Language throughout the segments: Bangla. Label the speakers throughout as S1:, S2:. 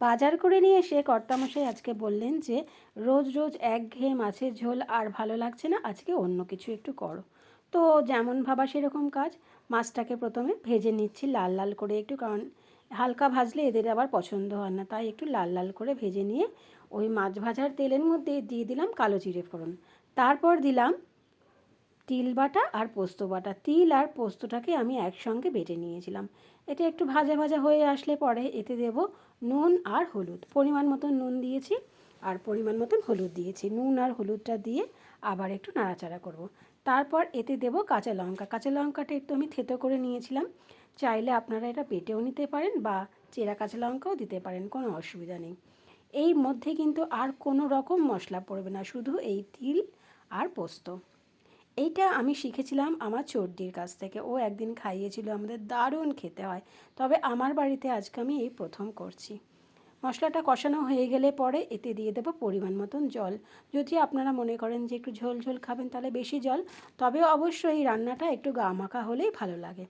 S1: বাজার করে নিয়ে এসে কর্তামশাই আজকে বললেন যে, রোজ রোজ একঘেয়ে মাছের ঝোল আর ভালো লাগছে না, আজকে অন্য কিছু একটু করো। তো যেমন ভাবা সেরকম কাজ, মাছটাকে প্রথমে ভেজে নিচ্ছি লাল লাল করে একটু, কারণ হালকা ভাজলে এদের আবার পছন্দ হয় না, তাই একটু লাল লাল করে ভেজে নিয়ে ওই মাছ ভাজার তেলের মধ্যে দিয়ে দিলাম কালো জিরে ফোড়ন। তারপর দিলাম তিল বাটা আর পোস্ত বাটা। তিল আর পোস্তটাকে আমি একসঙ্গে বেটে নিয়েছিলাম। এটা একটু ভাজা ভাজা হয়ে আসলে পরে এতে দেব নুন আর হলুদ। পরিমাণ মতন নুন দিয়েছি আর পরিমাণ মতন হলুদ দিয়েছি। নুন আর হলুদটা দিয়ে আবার একটু নাড়াচাড়া করব। তারপর এতে দেব কাঁচা লঙ্কা। কাঁচা লঙ্কাটা একটু আমি থেতো করে নিয়েছিলাম। চাইলে আপনারা এটা বেটেও নিতে পারেন বা চেরা কাঁচা লঙ্কাও দিতে পারেন, কোনো অসুবিধা নেই। এই মধ্যে কিন্তু আর কোনো রকম মশলা পড়বে না, শুধু এই তিল আর পোস্ত। এইটা আমি শিখেছিলাম আমার চর্দির কাছ থেকে। ও একদিন খাইয়েছিল আমাদের দারুণ খেতে হয়। তবে আমার বাড়িতে আজকে আমি এই প্রথম করছি। মশলাটা কষানো হয়ে গেলে পরে এতে দিয়ে দেবো পরিমাণ মতন জল। যদি আপনারা মনে করেন যে একটু ঝোল ঝোল খাবেন তাহলে বেশি জল, তবে অবশ্যই এই রান্নাটা একটু গা মাখা হলেই ভালো লাগে।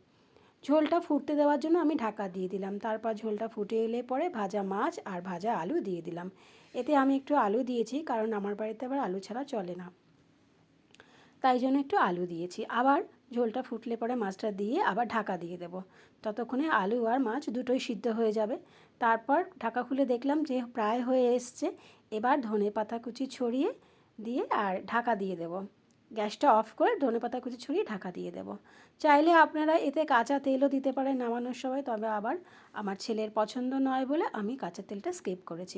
S1: ঝোলটা ফুটতে দেওয়ার জন্য আমি ঢাকা দিয়ে দিলাম। তারপর ঝোলটা ফুটে এলে পরে ভাজা মাছ আর ভাজা আলু দিয়ে দিলাম। এতে আমি একটু আলু দিয়েছি, কারণ আমার বাড়িতে আবার আলু ছাড়া চলে না। তাই জন্য একটু আলু দিয়েছি। আবার ঝোলটা ফুটলে পরে মাছটা দিয়ে আবার ঢাকা দিয়ে দেবো। ততক্ষণে আলু আর মাছ দুটোই সিদ্ধ হয়ে যাবে। তারপর ঢাকা খুলে দেখলাম যে প্রায় হয়ে এসছে। এবার ধনে পাতা কুচি ছড়িয়ে দিয়ে আর ঢাকা দিয়ে দেবো। গ্যাসটা অফ করে ধনে পাতা কুচি ছড়িয়ে ঢাকা দিয়ে দেবো। চাইলে আপনারা এতে কাঁচা তেলও দিতে পারেন নামানোর সময়, তবে আবার আমার ছেলের পছন্দ নয় বলে আমি কাঁচা তেলটা স্কিপ করেছি।